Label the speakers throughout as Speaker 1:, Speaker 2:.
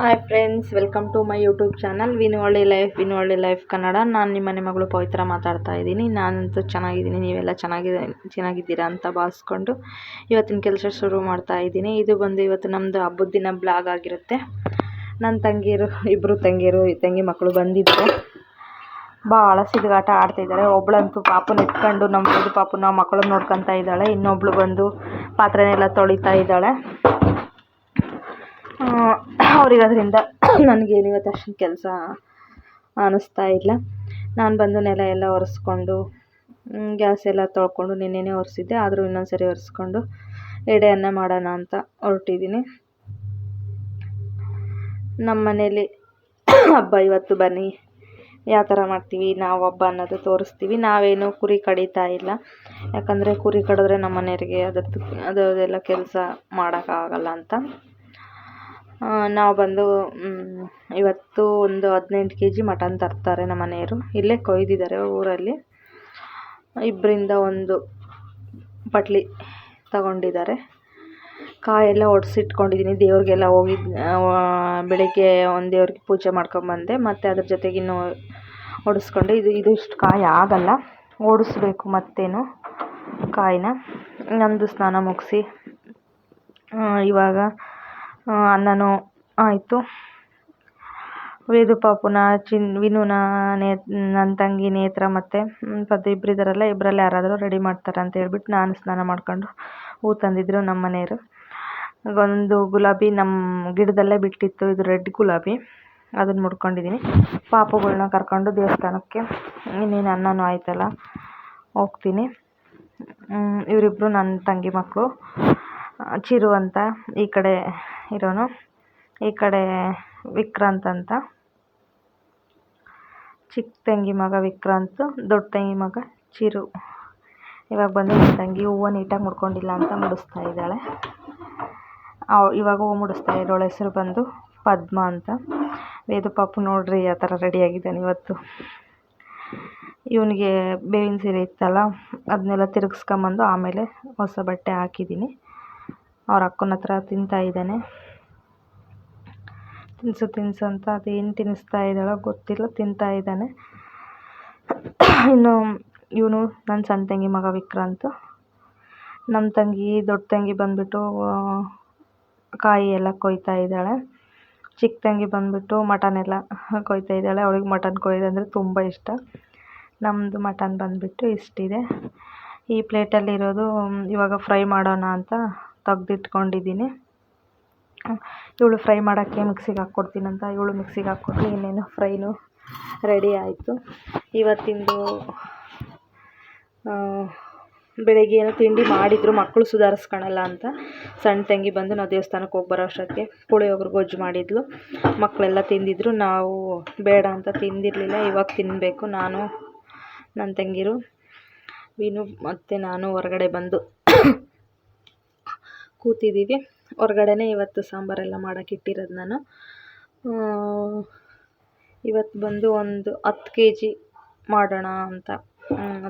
Speaker 1: Hi friends welcome to my YouTube channel Vinolli life Vinolli life Kannada ನಾನು ನಿಮ್ಮ ಮನೆ ಮಗಳು ಪವಿತ್ರ ಮಾತಾಡ್ತಾ ಇದ್ದೀನಿ. ನಾನಂತೂ ಚೆನ್ನಾಗಿದ್ದೀನಿ, ನೀವೆಲ್ಲ ಚೆನ್ನಾಗಿದೆ ಚೆನ್ನಾಗಿದ್ದೀರಾ ಅಂತ ಭಾವಿಸ್ಕೊಂಡು ಇವತ್ತಿನ ಕೆಲಸ ಶುರು ಮಾಡ್ತಾ ಇದ್ದೀನಿ. ಇದು ಬಂದು ಇವತ್ತು ನಮ್ಮದು ಹಬ್ಬದ ದಿನ ಬ್ಲಾಗ್ ಆಗಿರುತ್ತೆ. ನನ್ನ ತಂಗಿಯರು ಇಬ್ಬರು ತಂಗಿಯರು ತಂಗಿ ಮಕ್ಕಳು ಬಂದಿದ್ದರು ಭಾಳ ಸಿದ್ಗಾಟ ಆಡ್ತಿದ್ದಾರೆ ಒಬ್ಬಳಂತೂ ಪಾಪನ ಎತ್ಕೊಂಡು ನಮ್ಮ ಪಾಪನ ಮಕ್ಕಳು ನೋಡ್ಕೊತಾ ಇದ್ದಾಳೆ. ಇನ್ನೊಬ್ಳು ಬಂದು ಪಾತ್ರೆನೆಲ್ಲ ತೊಳಿತಾ ಇದ್ದಾಳೆ. ಅವ್ರಿಗೆ ಅದರಿಂದ ನನಗೇನು ಇವತ್ತು ಅಷ್ಟೊಂದು ಕೆಲಸ ಅನ್ನಿಸ್ತಾ ಇಲ್ಲ. ನಾನು ಬಂದು ನೆಲ ಎಲ್ಲ ಒರೆಸ್ಕೊಂಡು ಗ್ಯಾಸ್ ಎಲ್ಲ ತೊಳ್ಕೊಂಡು ನಿನ್ನೆನೇ ಒರೆಸಿದ್ದೆ, ಆದರೂ ಇನ್ನೊಂದು ಸರಿ ಒರೆಸ್ಕೊಂಡು ಎಡೆ ಅನ್ನ ಮಾಡೋಣ ಅಂತ ಹೊರಟಿದ್ದೀನಿ. ನಮ್ಮ ಮನೇಲಿ ಹಬ್ಬ ಇವತ್ತು ಬನ್ನಿ. ಯಾವ ಥರ ಮಾಡ್ತೀವಿ, ನಾವು ಹಬ್ಬ ಅನ್ನೋದು ತೋರಿಸ್ತೀವಿ. ನಾವೇನು ಕುರಿ ಕಡಿತಾ ಇಲ್ಲ. ಯಾಕಂದರೆ ಕುರಿ ಕಡಿದ್ರೆ ನಮ್ಮ ಮನೆಯವ್ರಿಗೆ ಅದರದ್ದು ಅದೆಲ್ಲ ಕೆಲಸ ಮಾಡೋಕ್ಕಾಗಲ್ಲ ಅಂತ. ನಾವು ಬಂದು ಇವತ್ತು ಒಂದು ಹದಿನೆಂಟು ಕೆ ಜಿ ಮಟನ್ ತರ್ತಾರೆ ನಮ್ಮ ಮನೆಯವರು. ಇಲ್ಲೇ ಕೊಯ್ದಿದ್ದಾರೆ ಊರಲ್ಲಿ. ಇಬ್ಬರಿಂದ ಒಂದು ಪಟ್ಲಿ ತಗೊಂಡಿದ್ದಾರೆ. ಕಾಯೆಲ್ಲ ಒಡೆಸಿಟ್ಕೊಂಡಿದ್ದೀನಿ. ದೇವ್ರಿಗೆಲ್ಲ ಹೋಗಿ ಬೆಳಗ್ಗೆ ಒಂದು ದೇವ್ರಿಗೆ ಪೂಜೆ ಮಾಡ್ಕೊಂಬಂದೆ ಮತ್ತು ಅದ್ರ ಜೊತೆಗೆ ಇನ್ನೂ ಒಡಿಸ್ಕೊಂಡೆ. ಇದು ಇದು ಇಷ್ಟು ಕಾಯಿ ಆಗಲ್ಲ. ಓಡಿಸ್ಬೇಕು ಮತ್ತೇನು ಕಾಯಿನ. ನಂದು ಸ್ನಾನ ಮುಗಿಸಿ ಇವಾಗ ಅನ್ನನೂ ಆಯಿತು. ವೇದು ಪಾಪುನ, ಚಿನ್, ವಿನುನ ನೇ ನನ್ನ ತಂಗಿ ನೇತ್ರ ಮತ್ತು ಪದ್ದು ಇಬ್ಬರು ಇದ್ದಾರಲ್ಲ ಇಬ್ಬರಲ್ಲಿ ಯಾರಾದರೂ ರೆಡಿ ಮಾಡ್ತಾರೆ ಅಂತ ಹೇಳ್ಬಿಟ್ಟು ನಾನು ಸ್ನಾನ ಮಾಡ್ಕೊಂಡು ಹೂ ತಂದಿದ್ದರು ನಮ್ಮ ಮನೆಯವರು. ಒಂದು ಗುಲಾಬಿ ನಮ್ಮ ಗಿಡದಲ್ಲೇ ಬಿಟ್ಟಿತ್ತು, ಇದು ರೆಡ್ ಗುಲಾಬಿ. ಅದನ್ನು ಮುಡ್ಕೊಂಡಿದ್ದೀನಿ ಪಾಪುಗಳನ್ನ ಕರ್ಕೊಂಡು ದೇವಸ್ಥಾನಕ್ಕೆ. ಇನ್ನೇನು ಅನ್ನನೂ ಆಯ್ತಲ್ಲ, ಹೋಗ್ತೀನಿ. ಇವರಿಬ್ಬರು ನನ್ನ ತಂಗಿ ಮಕ್ಕಳು ಚಿರು ಅಂತ ಈ ಕಡೆ ಇರೋನು. ಈ ಕಡೆ ವಿಕ್ರಾಂತ್ ಅಂತ. ಚಿಕ್ಕ ತಂಗಿ ಮಗ ವಿಕ್ರಾಂತ್, ದೊಡ್ಡ ತಂಗಿ ಮಗ ಚಿರು. ಇವಾಗ ಬಂದು ತಂಗಿ ಹೂವು ನೀಟಾಗಿ ಮುಡ್ಕೊಂಡಿಲ್ಲ ಅಂತ ಮುಡಿಸ್ತಾ ಇದ್ದಾಳೆ. ಇವಾಗ ಹೂವು ಮುಡಿಸ್ತಾ ಇರೋಳ ಹೆಸರು ಬಂದು ಪದ್ಮ ಅಂತ. ವೇದು ಪಾಪು ನೋಡ್ರಿ ಆ ಥರ ರೆಡಿಯಾಗಿದ್ದಾನೆ ಇವತ್ತು. ಇವನಿಗೆ ಬೇವಿನ ಸೀರೆ ಇತ್ತಲ್ಲ, ಅದನ್ನೆಲ್ಲ ತಿರುಗಿಸ್ಕೊಂಬಂದು ಆಮೇಲೆ ಹೊಸ ಬಟ್ಟೆ ಹಾಕಿದ್ದೀನಿ. ಅವ್ರ ಅಕ್ಕನ ಹತ್ರ ತಿಂತಾ ಇದ್ದಾನೆ. ತಿನ್ಸು ತಿನ್ಸು ಅಂತ ಅದೇನು ತಿನ್ನಿಸ್ತಾ ಇದ್ದಾಳೋ ಗೊತ್ತಿಲ್ಲ, ತಿಂತಾ ಇದ್ದಾನೆ. ಇನ್ನು ಇವನು ನನ್ನ ಸಣ್ಣ ತಂಗಿ ಮಗ ವಿಕ್ರಾಂತ್. ನಮ್ಮ ತಂಗಿ ದೊಡ್ಡ ತಂಗಿ ಬಂದುಬಿಟ್ಟು ಕಾಯಿ ಎಲ್ಲ ಕೊಯ್ತಾ ಇದ್ದಾಳೆ. ಚಿಕ್ಕ ತಂಗಿ ಬಂದುಬಿಟ್ಟು ಮಟನ್ ಎಲ್ಲ ಕೊಯ್ತಾ ಇದ್ದಾಳೆ. ಅವಳಿಗೆ ಮಟನ್ ಕೊಯ್ದಂದರೆ ತುಂಬ ಇಷ್ಟ. ನಮ್ಮದು ಮಟನ್ ಬಂದುಬಿಟ್ಟು ಇಷ್ಟಿದೆ. ಈ ಪ್ಲೇಟಲ್ಲಿರೋದು ಇವಾಗ ಫ್ರೈ ಮಾಡೋಣ ಅಂತ ತೆಗ್ದಿಟ್ಕೊಂಡಿದ್ದೀನಿ. ಇವಳು ಫ್ರೈ ಮಾಡೋಕ್ಕೆ ಮಿಕ್ಸಿಗೆ ಹಾಕ್ಕೊಡ್ತೀನಂತ ಇವಳು ಮಿಕ್ಸಿಗೆ ಹಾಕ್ಕೊಟ್ಟು ಇನ್ನೇನು ಫ್ರೈನು ರೆಡಿ ಆಯಿತು. ಇವತ್ತಿಂದು ಬೆಳಗ್ಗೆ ಏನೋ ತಿಂಡಿ ಮಾಡಿದರು, ಮಕ್ಕಳು ಸುಧಾರಿಸ್ಕೊಳಲ್ಲ ಅಂತ. ಸಣ್ಣ ತಂಗಿ ಬಂದು ನಾವು ದೇವಸ್ಥಾನಕ್ಕೆ ಹೋಗಿ ಬರೋ ಅಷ್ಟೊತ್ತಿಗೆ ಪುಳಿಯೋಗರೆ ಗೊಜ್ಜು ಮಾಡಿದ್ಲು. ಮಕ್ಕಳೆಲ್ಲ ತಿಂದಿದ್ರು, ನಾವು ಬೇಡ ಅಂತ ತಿಂದಿರಲಿಲ್ಲ, ಇವಾಗ ತಿನ್ನಬೇಕು ನಾನು, ನನ್ನ ತಂಗಿರು, ವಿನು ಮತ್ತು ನಾನು ಹೊರಗಡೆ ಬಂದು ಕೂತಿದ್ದೀವಿ. ಹೊರಗಡೆನೇ ಇವತ್ತು ಸಾಂಬಾರೆಲ್ಲ ಮಾಡೋಕೆ ಇಟ್ಟಿರೋದು ನಾನು. ಇವತ್ತು ಬಂದು ಒಂದು ಹತ್ತು ಕೆ ಜಿ ಮಾಡೋಣ ಅಂತ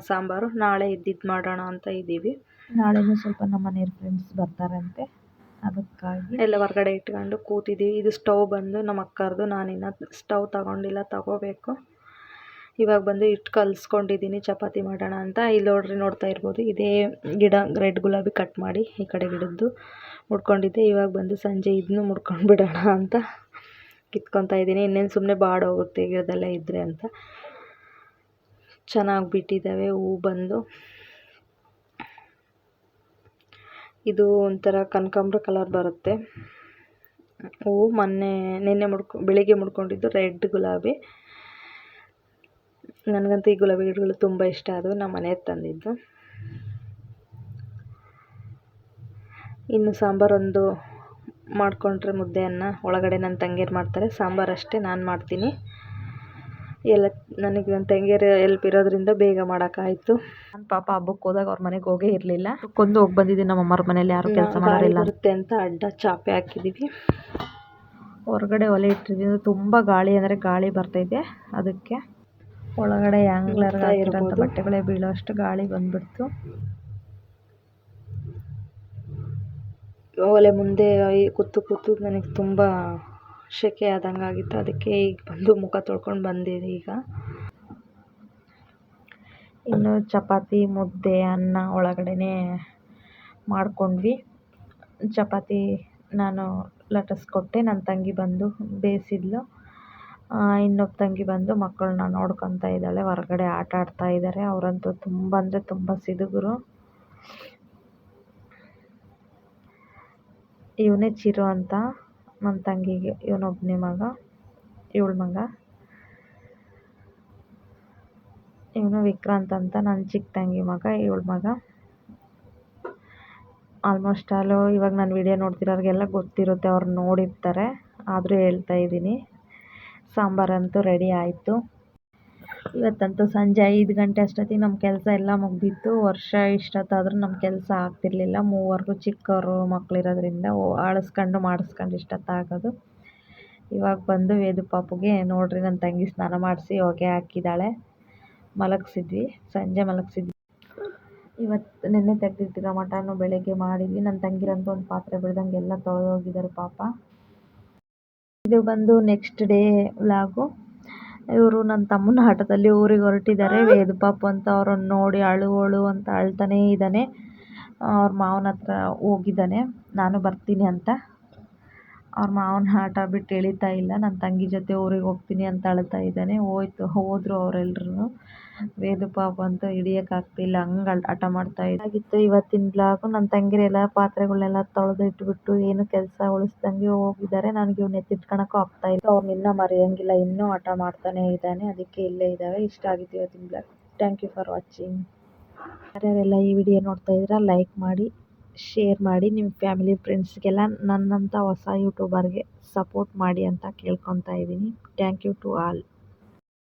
Speaker 1: ಸಾಂಬಾರು. ನಾಳೆ ಇದ್ದಿದ್ದು ಮಾಡೋಣ ಅಂತ ಇದ್ದೀವಿ.
Speaker 2: ನಾಳೆನೂ ಸ್ವಲ್ಪ ನಮ್ಮ ಮನೆಯವ್ರ ಫ್ರೆಂಡ್ಸ್ ಬರ್ತಾರಂತೆ. ಅದಕ್ಕಾಗಿ
Speaker 1: ಎಲ್ಲ ಹೊರ್ಗಡೆ ಇಟ್ಕೊಂಡು ಕೂತಿದ್ದೀವಿ. ಇದು ಸ್ಟವ್ ಬಂದು ನಮ್ಮ ನಾನು ನಾನಿನ್ನು ಸ್ಟವ್ ತಗೊಂಡಿಲ್ಲ ತಗೋಬೇಕು. ಇವಾಗ ಬಂದು ಇಟ್ಟು ಕಲಿಸ್ಕೊಂಡಿದ್ದೀನಿ, ಚಪಾತಿ ಮಾಡೋಣ ಅಂತ. ಇಲ್ಲಿ ನೋಡ್ರಿ, ನೋಡ್ತಾ ಇರ್ಬೋದು. ಇದೇ ಗಿಡ, ರೆಡ್ ಗುಲಾಬಿ ಕಟ್ ಮಾಡಿ ಈ ಕಡೆ ಗಿಡದ್ದು ಮುಡ್ಕೊಂಡಿದ್ದೆ. ಇವಾಗ ಬಂದು ಸಂಜೆ ಇದನ್ನು ಮುಡ್ಕೊಂಡು ಬಿಡೋಣ ಅಂತ ಕಿತ್ಕೊತಾ ಇದ್ದೀನಿ. ಇನ್ನೇನು ಸುಮ್ಮನೆ ಬಾಡೋಗುತ್ತೆ ಗಿಡದೆಲ್ಲ ಇದ್ದರೆ ಅಂತ. ಚೆನ್ನಾಗಿ ಬಿಟ್ಟಿದ್ದಾವೆ ಹೂ ಬಂದು. ಇದು ಒಂಥರ ಕನಕಾಂಬ್ರ ಕಲರ್ ಬರುತ್ತೆ. ಹೂವು ಮೊನ್ನೆ, ನಿನ್ನೆ ಮುಡ್ಕೊ, ಬೆಳಿಗ್ಗೆ ಮುಡ್ಕೊಂಡಿದ್ದು ರೆಡ್ ಗುಲಾಬಿ. ನನಗಂತೂ ಈ ಗುಲಾಬಿ ಗಿಡಗಳು ತುಂಬ ಇಷ್ಟ. ಅದು ನಮ್ಮ ಮನೆ ತಂದಿದ್ದು. ಇನ್ನು ಸಾಂಬಾರೊಂದು ಮಾಡಿಕೊಂಡ್ರೆ ಮುದ್ದೆಯನ್ನು ಒಳಗಡೆ ನನ್ನ ತಂಗಿಯರು ಮಾಡ್ತಾರೆ. ಸಾಂಬಾರು ಅಷ್ಟೇ ನಾನು ಮಾಡ್ತೀನಿ. ಎಲ್ಲ ನನಗೆ ನನ್ನ ತಂಗಿಯರು ಎಲ್ಪ್ ಇರೋದ್ರಿಂದ ಬೇಗ ಮಾಡೋಕ್ಕಾಯಿತು.
Speaker 2: ನನ್ನ ಪಾಪ ಹಬ್ಬಕ್ಕೆ ಹೋದಾಗ ಅವ್ರ ಮನೆಗೆ ಹೋಗೇ ಇರಲಿಲ್ಲ. ಕೊಂದು ಹೋಗಿ ಬಂದಿದ್ದೀನಿ. ನಮ್ಮ ಅಮ್ಮರ ಮನೇಲಿ ಯಾರು ಕೆಲಸ
Speaker 1: ಮಾಡಿಲ್ಲ.
Speaker 2: ಇರುತ್ತೆ
Speaker 1: ಬರುತ್ತೆ ಅಂತ ಅಡ್ಡ ಚಾಪೆ ಹಾಕಿದ್ದೀವಿ
Speaker 2: ಹೊರಗಡೆ ಒಲೆ ಇಟ್ಟಿದ್ದೀನಿ. ತುಂಬ ಗಾಳಿ ಅಂದರೆ ಗಾಳಿ ಬರ್ತೈತೆ ಅದಕ್ಕೆ ಒಳಗಡೆ ಆ್ಯಂಗ್ಲರ್
Speaker 1: ನೋಡ್ತಾ
Speaker 2: ಇರೋಂಥ ಬಟ್ಟೆಗಳೇ ಬೀಳೋ ಅಷ್ಟು ಗಾಳಿ ಬಂದ್ಬಿಡ್ತು.
Speaker 1: ಒಲೆ ಮುಂದೆ ಈ ಕೂತು ಕೂತು ನನಗೆ ತುಂಬ ಶೆಕೆ ಆದಂಗೆ ಆಗಿತ್ತು. ಅದಕ್ಕೆ ಈಗ ಬಂದು ಮುಖ ತೊಳ್ಕೊಂಡು ಬಂದಿದೆ ಈಗ.
Speaker 2: ಇನ್ನು ಚಪಾತಿ ಮುದ್ದೆ ಅನ್ನ ಒಳಗಡೆನೇ ಮಾಡ್ಕೊಂಡ್ವಿ. ಚಪಾತಿ ನಾನು ಲಟ್ಟಿಸ್ಕೊಟ್ಟೆ ನನ್ನ ತಂಗಿ ಬಂದು ಬೇಯಿಸಿದ್ಲು. ಇನ್ನೊಬ್ಬ ತಂಗಿ ಬಂದು ಮಕ್ಕಳನ್ನ ನೋಡ್ಕೊತಾ ಇದ್ದಾಳೆ, ಹೊರಗಡೆ ಆಟ ಆಡ್ತಾ ಇದ್ದಾರೆ ಅವರಂತೂ ತುಂಬ ಅಂದರೆ ತುಂಬ ಸಿಡುಗರು ಇವನೇ ಚಿರು ಅಂತ ನನ್ನ ತಂಗಿಗೆ ಇವನೊಬ್ಬನೇ ಮಗ, ಇವಳ ಮಗ. ಇವನು ವಿಕ್ರಾಂತ್ ಅಂತ ನನ್ನ ಚಿಕ್ಕ ತಂಗಿ ಮಗ, ಇವಳ ಮಗ. ಆಲ್ಮೋಸ್ಟ್ ಆಲು ಇವಾಗ ನಾನು ವಿಡಿಯೋ ನೋಡ್ತಿರೋರಿಗೆಲ್ಲ ಗೊತ್ತಿರುತ್ತೆ, ಅವ್ರು ನೋಡಿರ್ತಾರೆ. ಆದರೂ ಹೇಳ್ತಾ ಇದ್ದೀನಿ. ಸಾಂಬಾರಂತೂ ರೆಡಿ ಆಯಿತು. ಇವತ್ತಂತೂ ಸಂಜೆ ಐದು ಗಂಟೆ ಅಷ್ಟೊತ್ತಿಗೆ ನಮ್ಮ ಕೆಲಸ ಎಲ್ಲ ಮುಗ್ದಿತ್ತು. ವರ್ಷ ಇಷ್ಟೊತ್ತಾದರೂ ನಮ್ಮ ಕೆಲಸ ಆಗ್ತಿರಲಿಲ್ಲ. ಮೂವರೆಗೂ ಚಿಕ್ಕವರು ಮಕ್ಕಳಿರೋದ್ರಿಂದ ಆಳಿಸ್ಕೊಂಡು ಮಾಡಿಸ್ಕೊಂಡು ಇಷ್ಟೊತ್ತಾಗೋದು. ಇವಾಗ ಬಂದು ವೇದು ಪಾಪುಗೆ ನೋಡಿರಿ ನನ್ನ ತಂಗಿ ಸ್ನಾನ ಮಾಡಿಸಿ ಹೊಗೆ ಹಾಕಿದ್ದಾಳೆ. ಮಲಗಿಸಿದ್ವಿ. ಸಂಜೆ ಮಲಗಿಸಿದ್ವಿ. ಇವತ್ತು ನಿನ್ನೆ ತೆಗೆದಿಟ್ಟಿರೋ ಮಟನ್ನು ಬೆಳಗ್ಗೆ ಮಾಡಿದ್ವಿ. ನನ್ನ ತಂಗಿರಂತೂ ಒಂದು ಪಾತ್ರೆ ಬಿಡ್ದಂಗೆ ಎಲ್ಲ ತೊಳೆದೋಗಿದ್ದಾರೆ ಪಾಪ. ಇದು ಬಂದು ನೆಕ್ಸ್ಟ್ ಡೇ ವ್ಲಾಗ್ ಇವರು ನನ್ನ ತಮ್ಮನ ಆಟೋದಲ್ಲಿ ಊರಿಗೆ ಹೊರಟಿದ್ದಾರೆ. ವೇದ ಪಾಪು ಅಂತ ಅವರನ್ನು ನೋಡಿ ಅಳು ಅಳು ಅಂತ ಅಳ್ತಾನೆ ಇದ್ದಾನೆ. ಅವ್ರ ಮಾವನ ಹತ್ರ ಹೋಗಿದ್ದಾನೆ. ನಾನು ಬರ್ತೀನಿ ಅಂತ. ಅವ್ರ ಮಾವನ ಆಟ ಬಿಟ್ಟು ಎಳೀತಾ ಇಲ್ಲ. ನನ್ನ ತಂಗಿ ಜೊತೆ ಊರಿಗೆ ಹೋಗ್ತೀನಿ ಅಂತ ಅಳ್ತಾ ಇದ್ದಾನೆ. ಹೋಯ್ತು, ಹೋದರು ಅವರೆಲ್ರೂ ವೇದು ಪಾಪ ಅಂತೂ ಹಿಡಿಯೋಕ್ಕಾಗ್ತಿಲ್ಲ ಹಂಗೆ ಹಠ ಮಾಡ್ತಾ ಇದ್ದಾಗಿತ್ತು ಇವತ್ತಿನ ಬ್ಲಾಗು ನನ್ನ ತಂಗಿರೆಲ್ಲ ಪಾತ್ರೆಗಳನ್ನೆಲ್ಲ ತೊಳೆದು ಇಟ್ಬಿಟ್ಟು ಏನು ಕೆಲಸ ಉಳಿಸ್ದಂಗೆ ಹೋಗಿದ್ದಾರೆ. ನನಗೆ ಇವ್ನ ಎತ್ತಿಟ್ಕೊಳಕ್ಕೂ ಆಗ್ತಾ ಇಲ್ಲ. ಅವ್ನು ಇನ್ನೂ ಮರೆಯೋಂಗಿಲ್ಲ. ಇನ್ನೂ ಹಠ ಮಾಡ್ತಾನೆ ಇದ್ದಾನೆ. ಅದಕ್ಕೆ ಇಲ್ಲೇ ಇದ್ದಾವೆ. ಇಷ್ಟ ಆಗಿತ್ತು ಇವತ್ತಿನ blog thank you for watching ಯಾರ್ಯಾರೆಲ್ಲ ಈ ವಿಡಿಯೋ ನೋಡ್ತಾ ಇದ್ದೀರಾ ಲೈಕ್ ಮಾಡಿ. ಶೇರ್ ಮಾಡಿ ನಿಮ್ಮ ಫ್ಯಾಮಿಲಿ ಫ್ರೆಂಡ್ಸ್ಗೆಲ್ಲ ನನ್ನಂಥ ಹೊಸ ಯೂಟ್ಯೂಬರ್ಗೆ ಸಪೋರ್ಟ್ ಮಾಡಿ ಅಂತ ಕೇಳ್ಕೊತಾ ಇದ್ದೀನಿ. Thank you to all